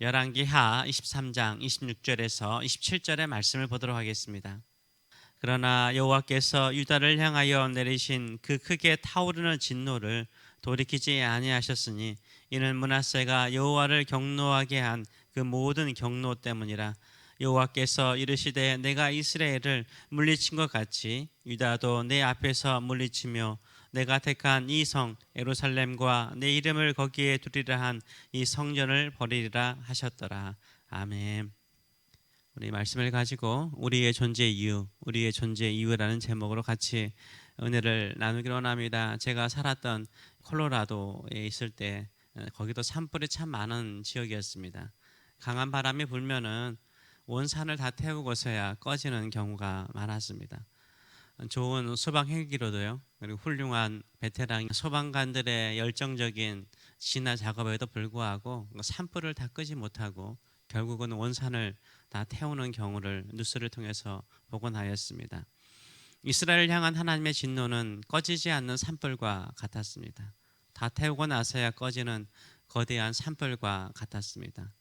열왕기하 23장 26절에서 27절의 말씀을 보도록 하겠습니다. 그러나 여호와께서 유다를 향하여 내리신 그 크게 타오르는 진노를 돌이키지 아니하셨으니 이는 문하세가 여호와를 경노하게 한 그 모든 경노 때문이라 여호와께서 이르시되 내가 이스라엘을 물리친 것 같이 유다도 내 앞에서 물리치며 내가 택한 이 성 에루살렘과 내 이름을 거기에 두리라 한 이 성전을 버리리라 하셨더라 아멘. 우리 말씀을 가지고 우리의 존재 이유, 우리의 존재 이유라는 제목으로 같이 은혜를 나누기로 원합니다. 제가 살았던 콜로라도에 있을 때 어, 거기도 산불이 참 많은 지역이었습니다. 강한 바람이 불면은 온 산을 다 태우고서야 꺼지는 경우가 많았습니다. 좋은 소방 헬기로도요. 그리고 훌륭한 베테랑 소방관들의 열정적인 진화 작업에도 불구하고 산불을 다 끄지 못하고 결국은 온 산을 다 태우는 경우를 뉴스를 통해서 보곤 하였습니다. 이스라엘을 향한 하나님의 진노는 꺼지지 않는 산불과 같았습니다. 다 태우고 나서야 꺼지는 거대한 산불과 같았습니다.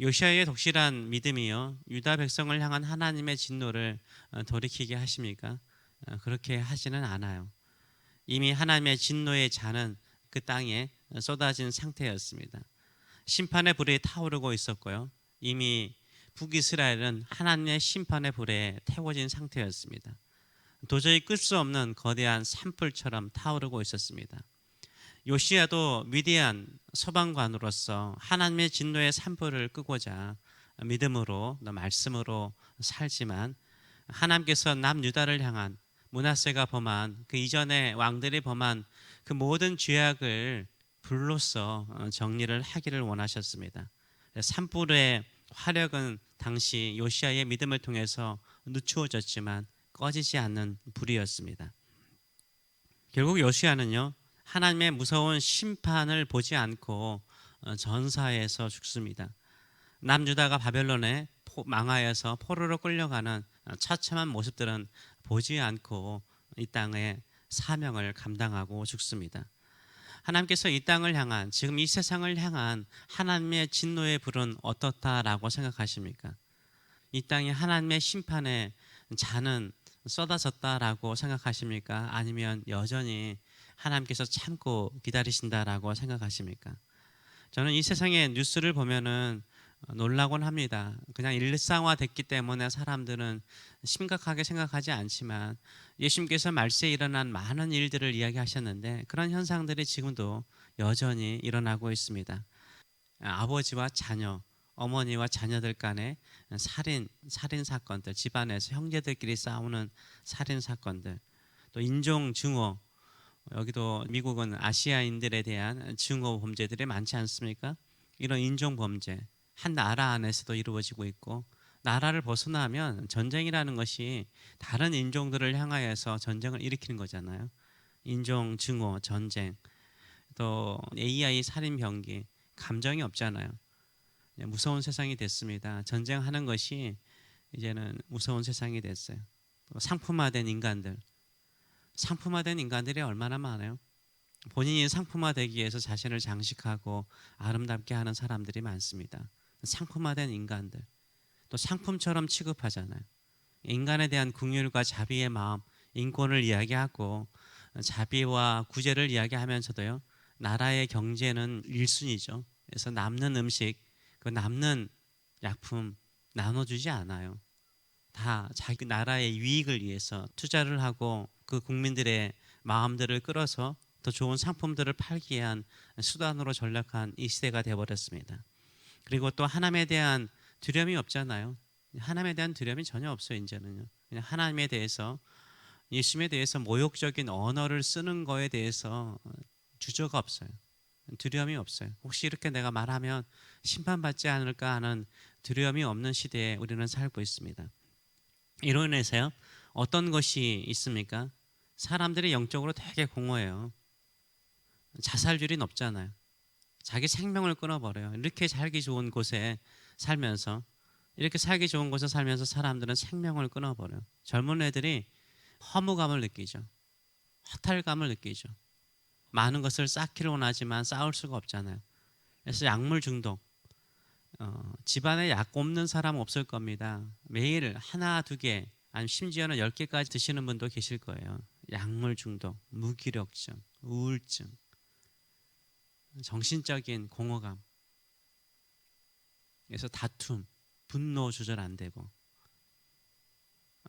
요시아의 독실한 믿음이요 유다 백성을 향한 하나님의 진노를 어, 돌이키게 하십니까? 어, 그렇게 하지는 않아요. 이미 하나님의 진노의 잔은 그 땅에 쏟아진 상태였습니다. 심판의 불이 타오르고 있었고요. 이미 북이스라엘은 하나님의 심판의 불에 태워진 상태였습니다. 도저히 끌 수 없는 거대한 산불처럼 타오르고 있었습니다. 요시아도 위대한 소방관으로서 하나님의 진노의 산불을 끄고자 믿음으로 말씀으로 살지만 하나님께서 남유다를 향한 문하세가 범한 그 이전의 왕들이 범한 그 모든 죄악을 불로써 정리를 하기를 원하셨습니다. 산불의 화력은 당시 요시아의 믿음을 통해서 늦추어졌지만 꺼지지 않는 불이었습니다. 결국 요시아는요 하나님의 무서운 심판을 보지 않고 어, 전사에서 죽습니다. 남유다가 바벨론에 망하여서 포로로 끌려가는 어, 처참한 모습들은 보지 않고 이 땅의 사명을 감당하고 죽습니다. 하나님께서 이 땅을 향한 지금 이 세상을 향한 하나님의 진노의 불은 어떻다라고 생각하십니까? 이 땅에 하나님의 심판의 잔은 쏟아졌다라고 생각하십니까? 아니면 여전히 하나님께서 참고 기다리신다라고 생각하십니까? 저는 이 세상의 뉴스를 보면은 놀라곤 합니다. 그냥 일상화 됐기 때문에 사람들은 심각하게 생각하지 않지만 예수님께서 말세에 일어난 많은 일들을 이야기하셨는데 그런 현상들이 지금도 여전히 일어나고 있습니다. 아버지와 자녀, 어머니와 자녀들 간의 살인 살인 사건들, 집안에서 형제들끼리 싸우는 살인 사건들, 또 인종 증오, 여기도 미국은 아시아인들에 대한 증오 범죄들이 많지 않습니까? 이런 인종 범죄 한 나라 안에서도 이루어지고 있고 나라를 벗어나면 전쟁이라는 것이 다른 인종들을 향하여서 전쟁을 일으키는 거잖아요. 인종 증오 전쟁 또 AI 살인 병기 감정이 없잖아요. 무서운 세상이 됐습니다. 전쟁하는 것이 이제는 무서운 세상이 됐어요. 상품화된 인간들 상품화된 인간들이 얼마나 많아요. 본인이 상품화되기 위해서 자신을 장식하고 아름답게 하는 사람들이 많습니다. 상품화된 인간들 또 상품처럼 취급하잖아요. 인간에 대한 궁율과 자비의 마음, 인권을 이야기하고 자비와 구제를 이야기하면서도요. 나라의 경제는 1순위죠. 그래서 남는 음식, 그 남는 약품 나눠주지 않아요. 다 자기 나라의 유익을 위해서 투자를 하고 그 국민들의 마음들을 끌어서 더 좋은 상품들을 팔기 위한 수단으로 전락한 이 시대가 되어버렸습니다. 그리고 또 하나님에 대한 두려움이 없잖아요. 하나님에 대한 두려움이 전혀 없어요. 이제는요. 그냥 하나님에 대해서 예수님에 대해서 모욕적인 언어를 쓰는 거에 대해서 주저가 없어요. 두려움이 없어요. 혹시 이렇게 내가 말하면 심판받지 않을까 하는 두려움이 없는 시대에 우리는 살고 있습니다. 이로 인해서요. 어떤 것이 있습니까? 사람들이 영적으로 되게 공허해요. 자살률이 높잖아요. 자기 생명을 끊어버려요. 이렇게 살기 좋은 곳에 살면서 이렇게 살기 좋은 곳에 살면서 사람들은 생명을 끊어버려요. 젊은 애들이 허무감을 느끼죠. 허탈감을 느끼죠. 많은 것을 쌓기를 원하지만 쌓을 수가 없잖아요. 그래서 약물 중독, 어, 집안에 약 없는 사람 없을 겁니다. 매일 하나 두 개, 아니 심지어는 열 개까지 드시는 분도 계실 거예요. 약물 중독, 무기력증, 우울증, 정신적인 공허감, 그래서 다툼, 분노 조절 안 되고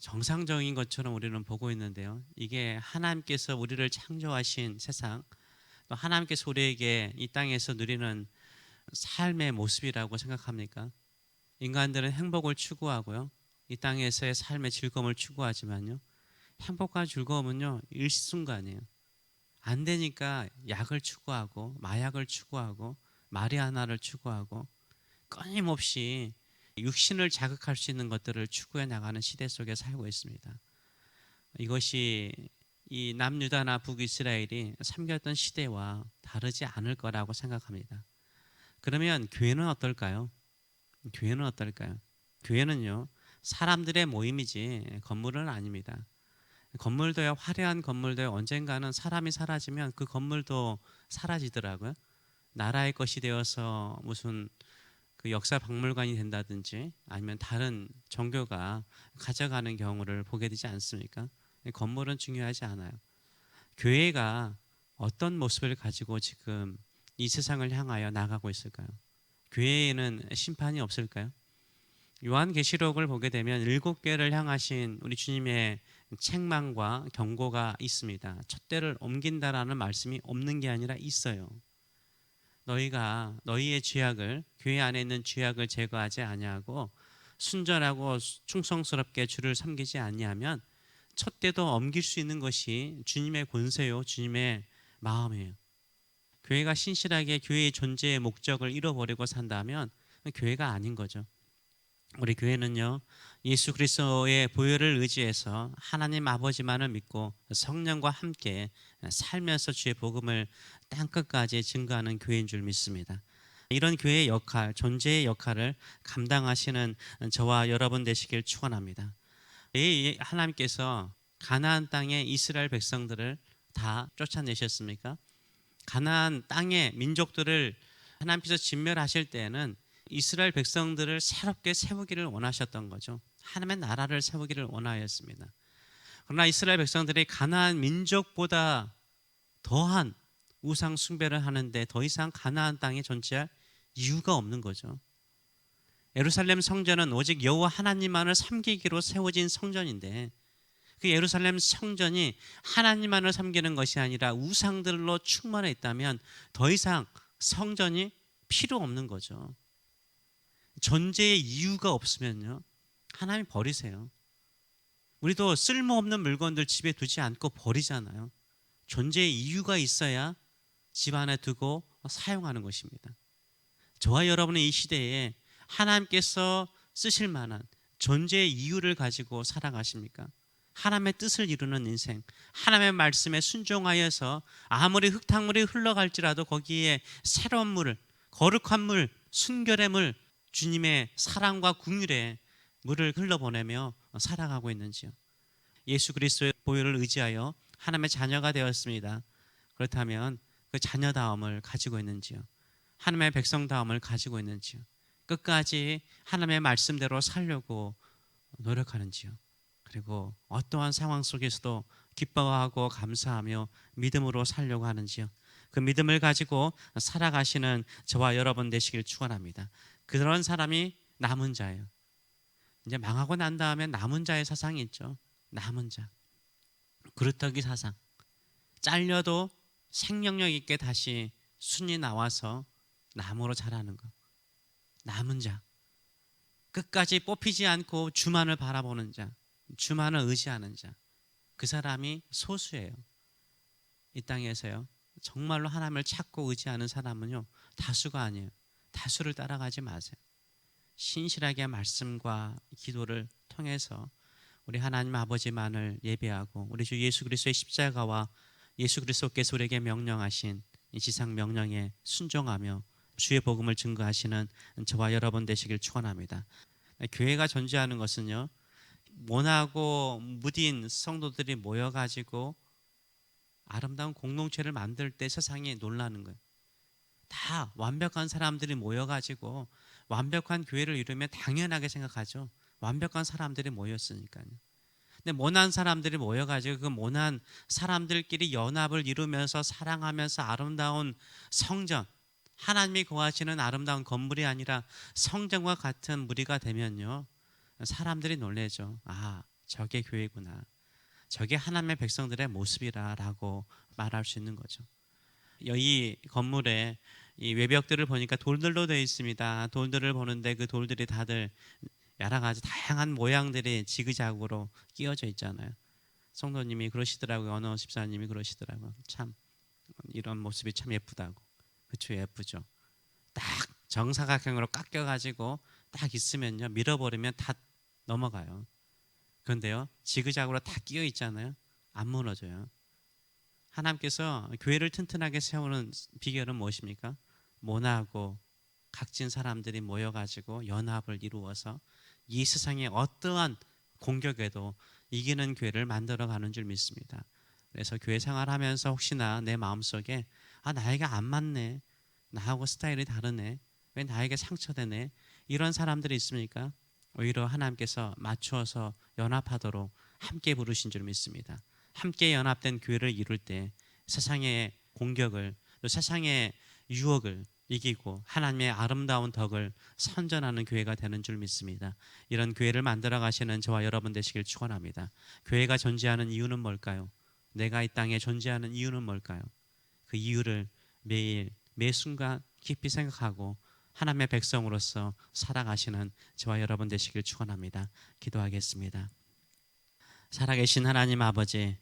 정상적인 것처럼 우리는 보고 있는데요. 이게 하나님께서 우리를 창조하신 세상, 또 하나님께서 우리에게 이 땅에서 누리는 삶의 모습이라고 생각합니까? 인간들은 행복을 추구하고요. 이 땅에서의 삶의 즐거움을 추구하지만요. 행복과 즐거움은요. 일순간이에요. 안 되니까 약을 추구하고 마약을 추구하고 마리아나를 추구하고 끊임없이 육신을 자극할 수 있는 것들을 추구해 나가는 시대 속에 살고 있습니다. 이것이 이 남유다나 북이스라엘이 삼겼던 시대와 다르지 않을 거라고 생각합니다. 그러면 교회는 어떨까요? 교회는 어떨까요? 교회는요 사람들의 모임이지 건물은 아닙니다. 건물도요 화려한 건물도요 언젠가는 사람이 사라지면 그 건물도 사라지더라고요. 나라의 것이 되어서 무슨 그 역사 박물관이 된다든지 아니면 다른 종교가 가져가는 경우를 보게 되지 않습니까? 건물은 중요하지 않아요. 교회가 어떤 모습을 가지고 지금 이 세상을 향하여 나가고 있을까요? 교회에는 심판이 없을까요? 요한계시록을 보게 되면 일곱 개를 향하신 우리 주님의 책망과 경고가 있습니다. 촛대를 옮긴다라는 말씀이 없는 게 아니라 있어요. 너희가 너희의 죄악을 교회 안에 있는 죄악을 제거하지 아니하고 순전하고 충성스럽게 주를 섬기지 아니하면 첫 때도 옮길 수 있는 것이 주님의 권세요, 주님의 마음이에요. 교회가 신실하게 교회의 존재의 목적을 잃어버리고 산다면 교회가 아닌 거죠. 우리 교회는요 예수 그리스도의 보혈을 의지해서 하나님 아버지만을 믿고 성령과 함께 살면서 주의 복음을 땅 끝까지 증거하는 교회인 줄 믿습니다. 이런 교회의 역할, 존재의 역할을 감당하시는 저와 여러분 되시길 축원합니다. 하나님께서 가나안 땅의 이스라엘 백성들을 다 쫓아내셨습니까? 가나안 땅의 민족들을 하나님께서 진멸하실 때에는 이스라엘 백성들을 새롭게 세우기를 원하셨던 거죠. 하나님의 나라를 세우기를 원하였습니다. 그러나 이스라엘 백성들이 가나안 민족보다 더한 우상 숭배를 하는데 더 이상 가나안 땅에 존재할 이유가 없는 거죠. 예루살렘 성전은 오직 여호와 하나님만을 섬기기로 세워진 성전인데 그 예루살렘 성전이 하나님만을 섬기는 것이 아니라 우상들로 충만해 있다면 더 이상 성전이 필요 없는 거죠. 존재의 이유가 없으면요. 하나님 버리세요. 우리도 쓸모없는 물건들 집에 두지 않고 버리잖아요. 존재의 이유가 있어야 집 안에 두고 사용하는 것입니다. 저와 여러분의 이 시대에 하나님께서 쓰실 만한 존재의 이유를 가지고 살아가십니까? 하나님의 뜻을 이루는 인생, 하나님의 말씀에 순종하여서 아무리 흙탕물이 흘러갈지라도 거기에 새로운 물, 거룩한 물, 순결의 물, 주님의 사랑과 궁율의 물을 흘러보내며 살아가고 있는지요. 예수 그리스도의 보혈을 의지하여 하나님의 자녀가 되었습니다. 그렇다면 그 자녀다움을 가지고 있는지요. 하나님의 백성다움을 가지고 있는지요. 끝까지 하나님의 말씀대로 살려고 노력하는지요. 그리고 어떠한 상황 속에서도 기뻐하고 감사하며 믿음으로 살려고 하는지요. 그 믿음을 가지고 살아가시는 저와 여러분 되시길 축원합니다. 그런 사람이 남은 자예요. 이제 망하고 난 다음에 남은 자의 사상이 있죠. 남은 자. 그릇더기 사상. 잘려도 생명력 있게 다시 순이 나와서 나무로 자라는 것. 남은 자. 끝까지 뽑히지 않고 주만을 바라보는 자. 주만을 의지하는 자. 그 사람이 소수예요. 이 땅에서요. 정말로 하나님을 찾고 의지하는 사람은요. 다수가 아니에요. 다수를 따라가지 마세요. 신실하게 말씀과 기도를 통해서 우리 하나님 아버지만을 예배하고 우리 주 예수 그리스도의 십자가와 예수 그리스도께서 우리에게 명령하신 이 지상 명령에 순종하며 주의 복음을 증거하시는 저와 여러분 되시길 축원합니다. 교회가 존재하는 것은요. 원하고 무딘 성도들이 모여 가지고 아름다운 공동체를 만들 때 세상이 놀라는 거예요. 다 완벽한 사람들이 모여 가지고 완벽한 교회를 이루면 당연하게 생각하죠. 완벽한 사람들이 모였으니까요. 근데 모난 사람들이 모여가지고 그 모난 사람들끼리 연합을 이루면서 사랑하면서 아름다운 성전, 하나님이 거하시는 아름다운 건물이 아니라 성전과 같은 무리가 되면요. 사람들이 놀래죠. 아, 저게 교회구나. 저게 하나님의 백성들의 모습이라라고 말할 수 있는 거죠. 이 건물에 이 외벽들을 보니까 돌들로 되어 있습니다. 돌들을 보는데 그 돌들이 다들 여러 가지 다양한 모양들이 지그자그로 끼워져 있잖아요. 성도님이 그러시더라고요. 어느 집사님이 그러시더라고요. 참 이런 모습이 참 예쁘다고. 그쵸 예쁘죠. 딱 정사각형으로 깎여 가지고 딱 있으면요 밀어버리면 다 넘어가요. 그런데요 지그자그로 다 끼어 있잖아요. 안 무너져요. 하나님께서 교회를 튼튼하게 세우는 비결은 무엇입니까? 모나고 각진 사람들이 모여가지고 연합을 이루어서 이 세상의 어떠한 공격에도 이기는 교회를 만들어가는 줄 믿습니다. 그래서 교회 생활하면서 혹시나 내 마음속에 아 나에게 안 맞네, 나하고 스타일이 다르네, 왜 나에게 상처되네 이런 사람들이 있습니까? 오히려 하나님께서 맞추어서 연합하도록 함께 부르신 줄 믿습니다. 함께 연합된 교회를 이룰 때 세상의 공격을 또 세상의 유혹을 이기고 하나님의 아름다운 덕을 선전하는 교회가 되는 줄 믿습니다. 이런 교회를 만들어 가시는 저와 여러분 되시길 축원합니다. 교회가 존재하는 이유는 뭘까요? 내가 이 땅에 존재하는 이유는 뭘까요? 그 이유를 매일 매 순간 깊이 생각하고 하나님의 백성으로서 살아가시는 저와 여러분 되시길 축원합니다. 기도하겠습니다. 살아계신 하나님 아버지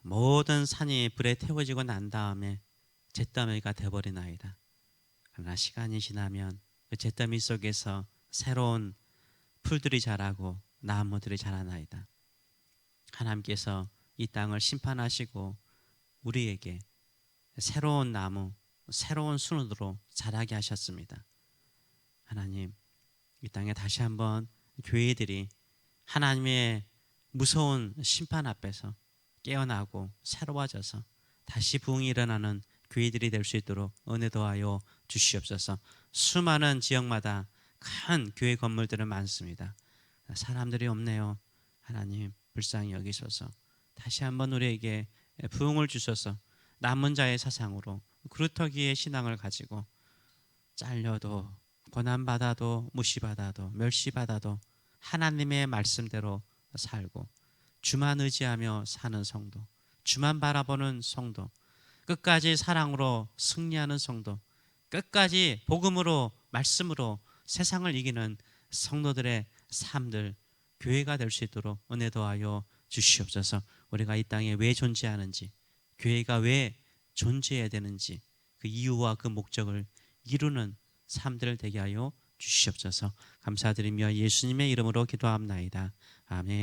모든 산이 불에 태워지고 난 다음에 잿더미가 되버리나이다. 그러나 시간이 지나면 그 잿더미 속에서 새로운 풀들이 자라고 나무들이 자라나이다. 하나님께서 이 땅을 심판하시고 우리에게 새로운 나무, 새로운 순으로 자라게 하셨습니다. 하나님, 이 땅에 다시 한번 교회들이 하나님의 무서운 심판 앞에서 깨어나고 새로워져서 다시 부흥이 일어나는 교회들이 될 수 있도록 은혜 더하여 주시옵소서. 수많은 지역마다 큰 교회 건물들은 많습니다. 사람들이 없네요. 하나님 불쌍히 여기소서. 다시 한번 우리에게 부흥을 주셔서 남은 자의 사상으로 그루터기의 신앙을 가지고 잘려도 고난 받아도 무시받아도 멸시받아도 하나님의 말씀대로 살고 주만 의지하며 사는 성도, 주만 바라보는 성도, 끝까지 사랑으로 승리하는 성도, 끝까지 복음으로 말씀으로 세상을 이기는 성도들의 삶들 교회가 될 수 있도록 은혜 더하여 주시옵소서. 우리가 이 땅에 왜 존재하는지, 교회가 왜 존재해야 되는지 그 이유와 그 목적을 이루는 삶들 되게 하여 주시옵소서. 감사드리며 예수님의 이름으로 기도합나이다. 아멘.